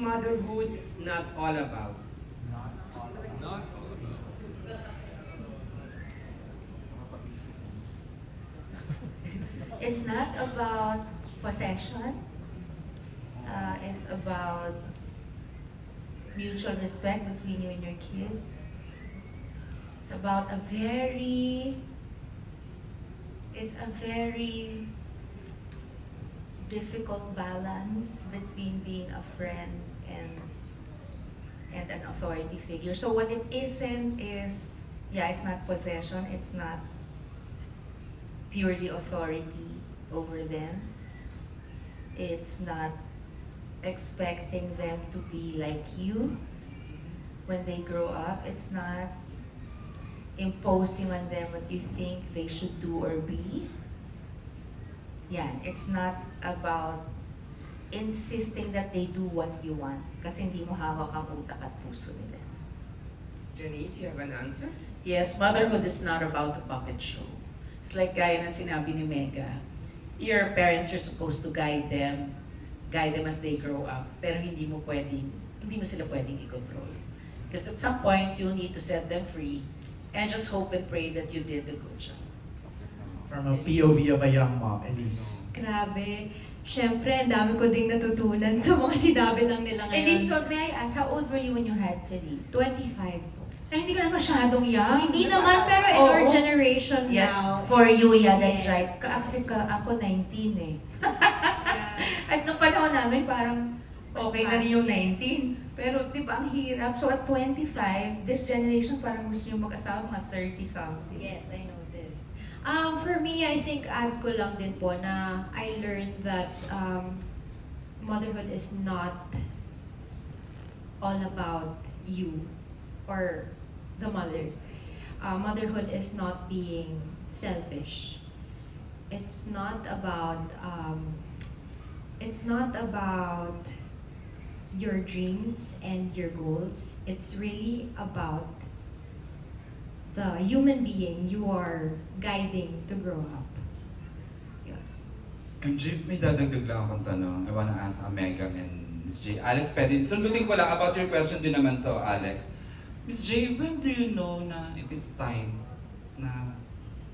motherhood not all about? It's not about possession. Uh, it's about mutual respect between you and your kids. It's about a very, it's a very difficult balance between being a friend and and an authority figure. So what it isn't is, yeah, it's not possession, it's not purely authority over them. It's not expecting them to be like you when they grow up. It's not imposing on them what you think they should do or be. Yeah, it's not about insisting that they do what you want kasi hindi mo hawak ang utak at puso nila. Janice, you have an answer? Yes, motherhood is not about a puppet show. It's like gaya na sinabi ni Mega, your parents are supposed to guide them, guide them as they grow up, pero hindi mo pwedeng, hindi mo sila pwedeng i-control. Because at some point, you'll need to set them free and just hope and pray that you did a good job. From a POV of a young mom, Elise. Grabe. Siyempre, ang dami ko ding natutunan sa mga sinabi lang nila ngayon. Elise, so may I ask, how old were you when you had Felice? 25 po. Ay, hindi ka na masyadong young. Hindi naman, pero in Oo. our generation Yeah, now. for you, yeah, that's Yes. right. Ka-absent ka, ako 19 eh. At nung panahon namin, parang okay na rin yung 19. Pero di ba, ang hirap. So at 25, this generation parang gusto nyo mag-asawa mga 30-something. Yes, I noticed. Um, for me, I think add ko lang din po na I learned that um, motherhood is not all about you or the mother. Uh, motherhood is not being selfish. It's not about um, it's not about your dreams and your goals. It's really about the human being you are guiding to grow up. Yeah. MJ, may dadagdag lang akong tanong. I wanna ask Megan and Miss J. Alex, pwede. Sundutin ko lang about your question din naman to, Alex. Miss J, when do you know na if it's time na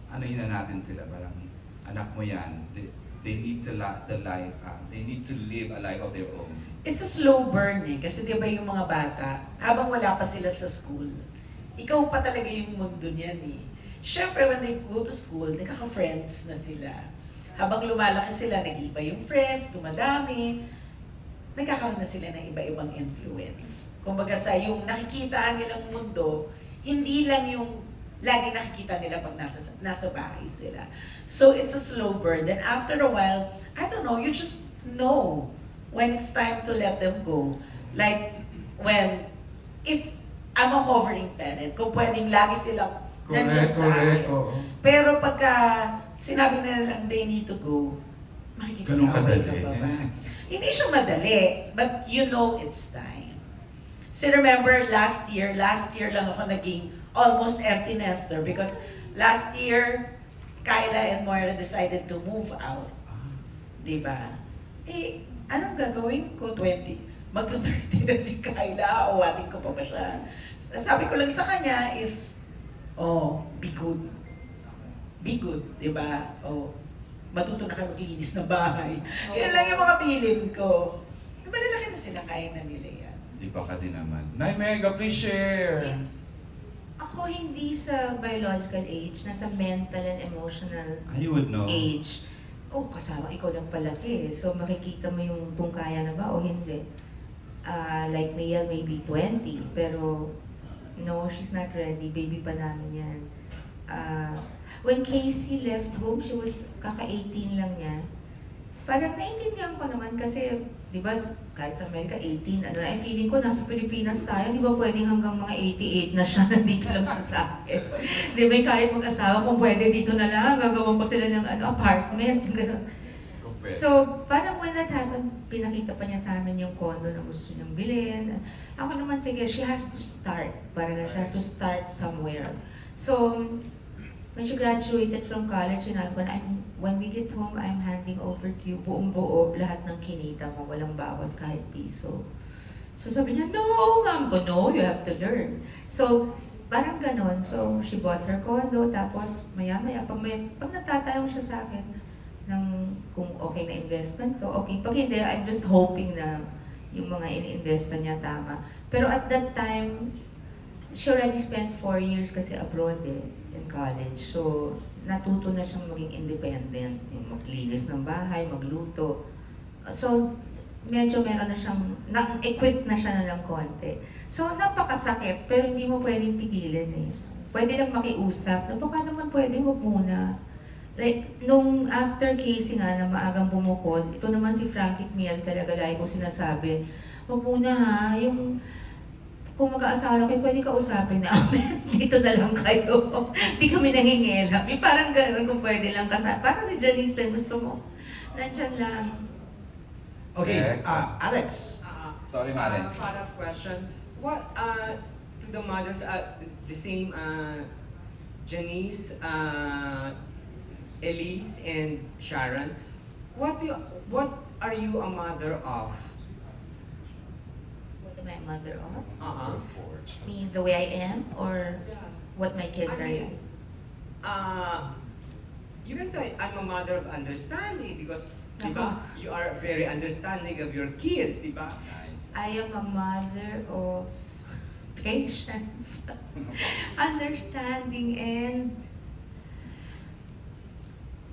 ano na natin sila, parang anak mo yan, they, they need to la, the life, uh, they need to live a life of their own. It's a slow burn eh. Kasi di ba yung mga bata, habang wala pa sila sa school, ikaw pa talaga yung mundo niyan eh. Siyempre, when they go to school, nagkaka-friends na sila. Habang lumalaki sila, nag-iba yung friends, dumadami, nagkakaroon na sila ng iba-ibang influence. Kumbaga sa yung nakikita nilang mundo, hindi lang yung lagi nakikita nila pag nasa, nasa bahay sila. So it's a slow burn. Then after a while, I don't know, you just know when it's time to let them go. Like when, if I'm a hovering parent, kung pwedeng lagi silang Correct, sa correct. akin. Oo. Pero pagka sinabi na nilang they need to go, makikita Ganun kadali. Hindi siya madali, but you know it's time. So remember last year, last year lang ako naging almost empty nester because last year, Kyla and Moira decided to move out. Di ba? Eh, anong gagawin ko? 20. Magka-30 na si Kyla. Awatin ko pa ba siya? Sabi ko lang sa kanya is, oh, be good. Be good, di ba? Oh, matuto na kayo maglinis ng bahay. Yan lang yung mga bilin ko. Malalaki na sila, kaya na nila yan. Iba ka din naman. Nay Mega, please share! Yeah. Ako hindi sa biological age, nasa mental and emotional I would know. age. Oh, kasama ikaw nagpalaki. eh. So makikita mo yung kung kaya na ba o hindi. Ah, like Mayel, maybe 20. Pero no, she's not ready. Baby pa namin yan. Ah, when Casey left home, she was kaka-18 lang niya. Parang naiintindihan ko naman kasi, di ba, kahit sa Amerika, 18, ano, ay feeling ko nasa Pilipinas tayo, di ba pwedeng hanggang mga 88 na siya, nandito lang siya sa akin. di ba, kahit mag-asawa, kung pwede dito na lang, gagawan ko sila ng ano, apartment, So, parang when that happened, pinakita pa niya sa amin yung condo na gusto niyang bilhin. Ako naman, sige, she has to start. Parang she has to start somewhere. So, when she graduated from college, sinabi ko na, I'm, when we get home, I'm handing over to you buong buo lahat ng kinita mo, walang bawas kahit piso. So sabi niya, no, ma'am ko, no, you have to learn. So, parang ganon. So, she bought her condo, tapos maya-maya, pag, may, pag natatanong siya sa akin ng kung okay na investment to, okay. Pag hindi, I'm just hoping na yung mga in-invest na niya tama. Pero at that time, she already spent four years kasi abroad eh, in college. So, natuto na siyang maging independent. Maglinis ng bahay, magluto. So, medyo meron na siyang, na-equip na siya na ng konti. So, napakasakit, pero hindi mo pwedeng pigilan eh. Pwede lang makiusap, na baka naman pwede, huwag muna. Like, nung after Casey nga na maagang bumukod, ito naman si Frankie Miel talaga lagi ko sinasabi, huwag muna ha, yung kung mag-aasawa kayo, pwede ka usapin namin. Dito na lang kayo. Hindi kami nangingilam. Yung parang gano'n kung pwede lang kasama. Parang si Janice, gusto mo. Nandyan lang. Okay, Next. uh, Alex. Uh, Sorry, Maren. Uh, follow-up question. What, uh, to the mothers, uh, the, the same, uh, Janice, uh, Elise, and Sharon, what do you, what are you a mother of? What am I a mother of? Uh-uh. Me, the way I am? Or what my kids I are mean, uh, you can say I'm a mother of understanding because di ba, you are very understanding of your kids, di ba? Nice. I am a mother of patience, understanding, and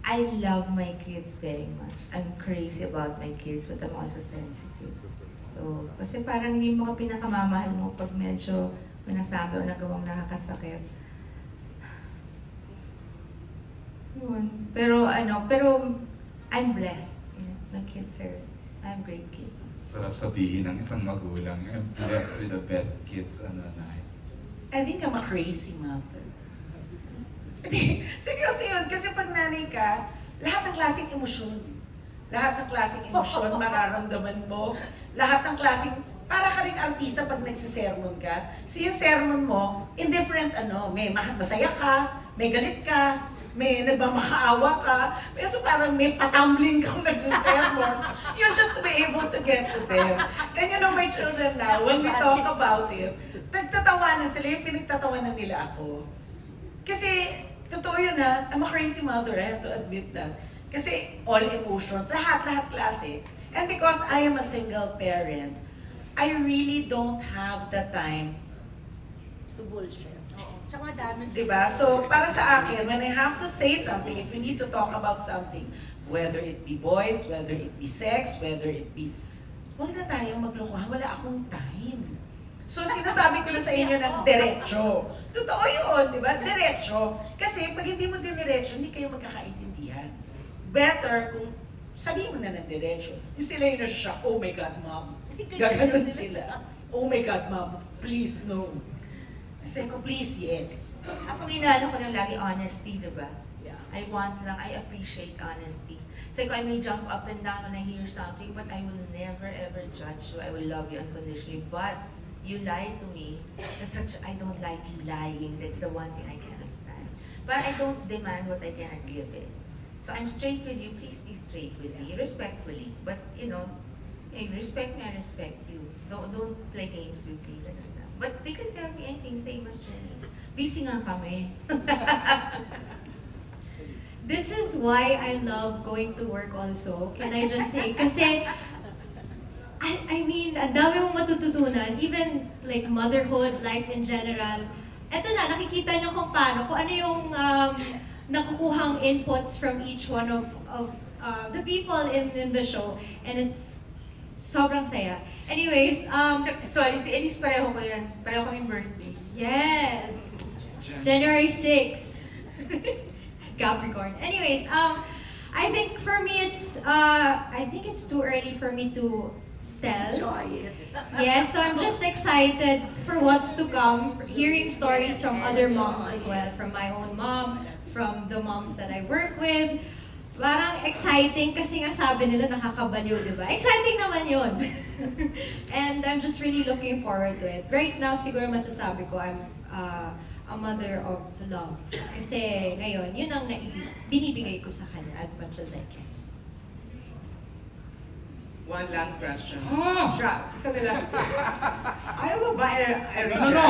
I love my kids very much. I'm crazy about my kids, but I'm also sensitive. So, kasi parang hindi mo ka pinakamamahal mo pag medyo may nasabi o nagawang nakakasakit. Yun. Pero ano, pero I'm blessed. You know, my kids are, I have great kids. Sarap sabihin ng isang magulang, I'm blessed with the best kids, ano na. I think I'm a crazy mother. Seryoso yun. Kasi pag nanay ka, lahat ng klaseng emosyon, lahat ng klaseng emosyon mararamdaman mo, lahat ng klaseng, para ka rin artista pag nagsisermon ka. So yung sermon mo, indifferent ano, may ma- masaya ka, may galit ka, may nagmamakaawa ka, pero so parang may patumbling kang nagsisermon. You're just to be able to get to them. And you know, my children now, when we talk about it, nagtatawanan sila, yung pinagtatawanan nila ako. Kasi, totoo yun ha, I'm a crazy mother, I have to admit that. Kasi all emotions, lahat, lahat klase. And because I am a single parent, I really don't have the time to bullshit. Oo. Tsaka madami. Diba? So, para sa akin, when I have to say something, if we need to talk about something, whether it be boys, whether it be sex, whether it be... Huwag na tayong maglokohan, wala akong time. So, sinasabi ko na sa inyo ng diretsyo. Totoo yun, di ba? Diretsyo. Kasi pag hindi mo diniretsyo, hindi kayo magkakaintindihan. Better kung sabihin mo na ng diretsyo. Yung sila yung nasa oh my God, mom. Gaganon sila. Oh my God, mom, please no. Sabi ko, please, yes. Ako inaano ko lang lagi honesty, di ba? Yeah. I want lang, I appreciate honesty. So I may jump up and down when I hear something, but I will never ever judge you. I will love you unconditionally. But you lie to me. That's such, I don't like you lying. That's the one thing I cannot stand. But I don't demand what I cannot give it. So I'm straight with you. Please be straight with me, respectfully. But you know, respect me, I respect you. Don't don't play games with me. But they can tell me anything, same as Janice. Busy nga kami. This is why I love going to work also. Can I just say? I, I mean, ang dami mong matututunan. Even like motherhood, life in general. Eto na, nakikita nyo kung paano, kung ano yung um, nakukuhang inputs from each one of, of uh, the people in, in the show. And it's sobrang saya. Anyways, um, Sorry, si Elise pareho ko yan. Pareho kaming birthday. Yes. January 6. Capricorn. Anyways, um, I think for me it's uh, I think it's too early for me to tell. Enjoy it. Yes, so I'm just excited for what's to come, hearing stories from other moms as well, from my own mom, from the moms that I work with. Parang exciting kasi nga sabi nila nakakabaliw, di ba? Exciting naman yun. And I'm just really looking forward to it. Right now, siguro masasabi ko, I'm uh, a mother of love. Kasi ngayon, yun ang binibigay ko sa kanya as much as I can. One last question. Ah! Siya, isa na lang. Ayaw mo ba, eh, eh, No, no, no.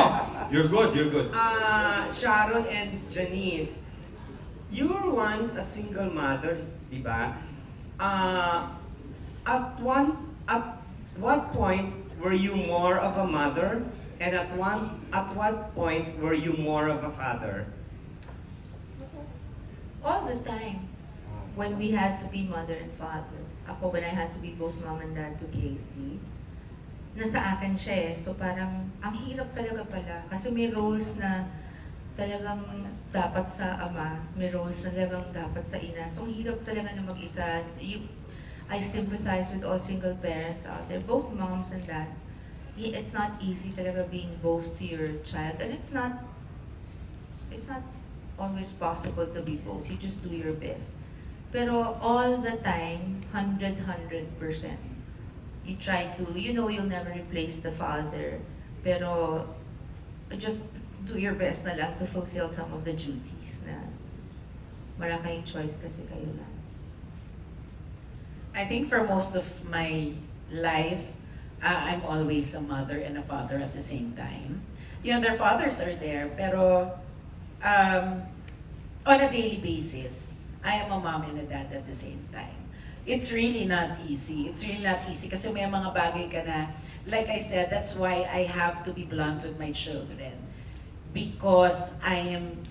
You're good, you're good. Ah, Sharon and Janice, you were once a single mother, di ba? Ah, at one, at what point were you more of a mother? And at one, at what point were you more of a father? All the time. When we had to be mother and father. Ako, when I had to be both mom and dad to Casey, nasa akin siya eh. So parang, ang hirap talaga pala. Kasi may roles na talagang dapat sa ama, may roles na talagang dapat sa ina. So ang hirap talaga na mag-isa. You, I sympathize with all single parents out there, both moms and dads. It's not easy talaga being both to your child. And it's not, it's not always possible to be both. You just do your best. Pero all the time, 100, 100%. You try to, you know you'll never replace the father. Pero just do your best na lang to fulfill some of the duties na wala kayong choice kasi kayo lang. I think for most of my life, uh, I'm always a mother and a father at the same time. You know, their fathers are there, pero um, on a daily basis, I am a mom and a dad at the same time. It's really not easy. It's really not easy kasi may mga bagay ka na, like I said, that's why I have to be blunt with my children. Because I am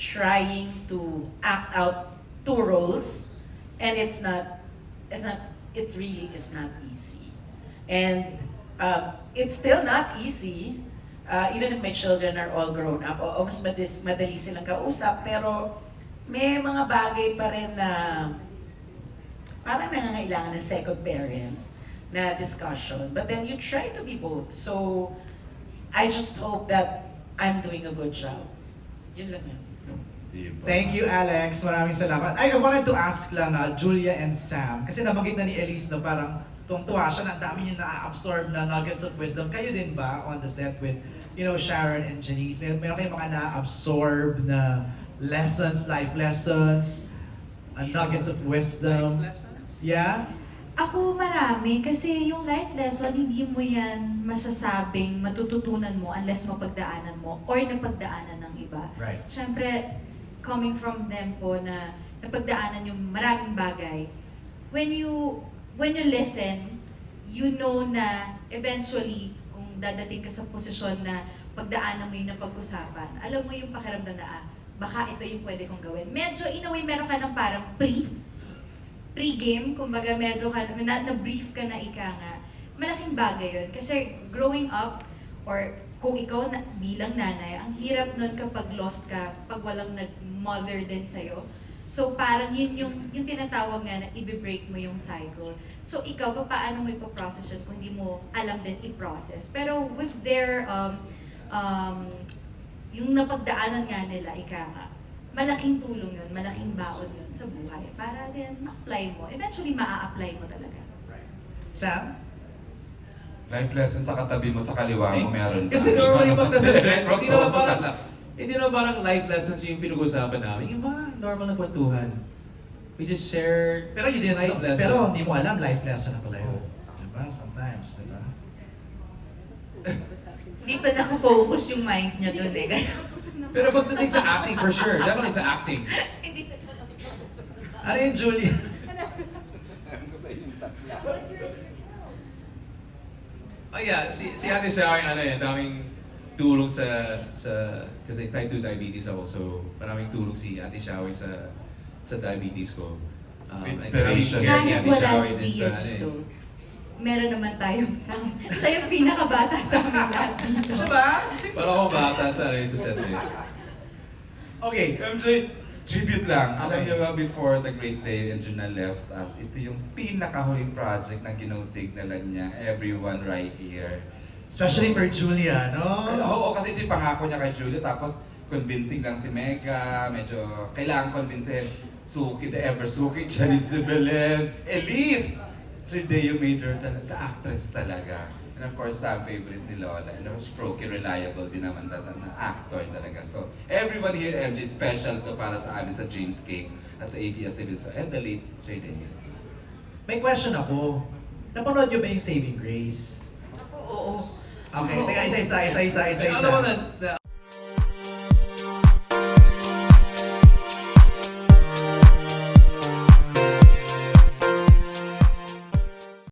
trying to act out two roles and it's not it's not it's really is not easy and uh, it's still not easy uh, even if my children are all grown up o, o mas madis, madali silang kausap pero may mga bagay pa rin na parang nangangailangan ng second parent na discussion but then you try to be both so I just hope that I'm doing a good job yun lang yun Diba? Thank you, Alex. Maraming salamat. I wanted to ask lang, ah, Julia and Sam, kasi nabanggit na ni Elise na parang tuwang-tuwa siya na ang dami niya na-absorb na nuggets of wisdom. Kayo din ba on the set with, you know, Sharon and Janice? Mer meron kayong mga na-absorb na lessons, life lessons, uh, nuggets of wisdom? Yeah? Ako marami kasi yung life lesson hindi mo yan masasabing matututunan mo unless mapagdaanan mo or napagdaanan ng iba. Right. Siyempre, coming from them po na napagdaanan yung maraming bagay, when you when you listen, you know na eventually kung dadating ka sa posisyon na pagdaanan mo yung napag-usapan, alam mo yung pakiramdam na ah, baka ito yung pwede kong gawin. Medyo in a way meron ka ng parang pre pre-game, kumbaga medyo ka, na, na-brief ka na ika nga, malaking bagay yun. Kasi growing up, or kung ikaw na, bilang nanay, ang hirap nun kapag lost ka, pag walang nag-mother din sa'yo. So parang yun yung, yung tinatawag nga na i-break mo yung cycle. So ikaw, pa paano mo ipaprocess yun kung hindi mo alam din i-process. Pero with their, um, um, yung napagdaanan nga nila, ika nga, malaking tulong yun, malaking baon yun sa buhay para din ma-apply mo. Eventually, maa-apply mo talaga. Sam? Life lesson sa katabi mo, sa kaliwa mo, meron ba? Kasi pag nasa set, Front hindi sa parang, hindi naman parang life lessons yung pinag-usapan namin. Yung mga normal na kwentuhan. We just share Pero you didn't life lessons. pero hindi mo alam life lesson na pala yun. Diba? Sometimes, diba? Hindi pa nakafocus yung mind niya doon eh. Kaya Pero pagdating sa acting, for sure. Definitely sa acting. hindi pa Ano yung Julia? Oh yeah, si, si Ate Shaw yung ano eh, daming tulong sa, sa, kasi type 2 diabetes ako, so maraming tulong si Ate Shaw sa, sa diabetes ko. Um, Inspiration. Kahit Ate wala si din Zio sa ano eh. dito, meron naman tayong Sam. Siya yung pinakabata sa dito. Siya ba? Parang ako bata sa, sa set eh. Okay. MJ, tribute lang. Alam Okay. niyo ba, before the great day and Juna left us, ito yung pinakahuling project na ginosignalan niya, everyone right here. Especially for Julia, no? Ay, Oo, kasi ito yung pangako niya kay Julia, tapos convincing lang si Mega, medyo kailangan convincein Suki, the ever Suki, Janice de Belen, Elise! Sir Deo made her talaga, the actress talaga. And of course, Sam, favorite ni Lola. And of course, Froky, reliable din naman talaga na actor talaga. So, everyone here MG, special to para sa amin sa Dreamscape at sa ABS-CBN. So, and the late Sir Deo. May question ako. Napanood niyo ba yung Saving Grace? Oo. Okay, teka, isa-isa, isa-isa, isa-isa. Na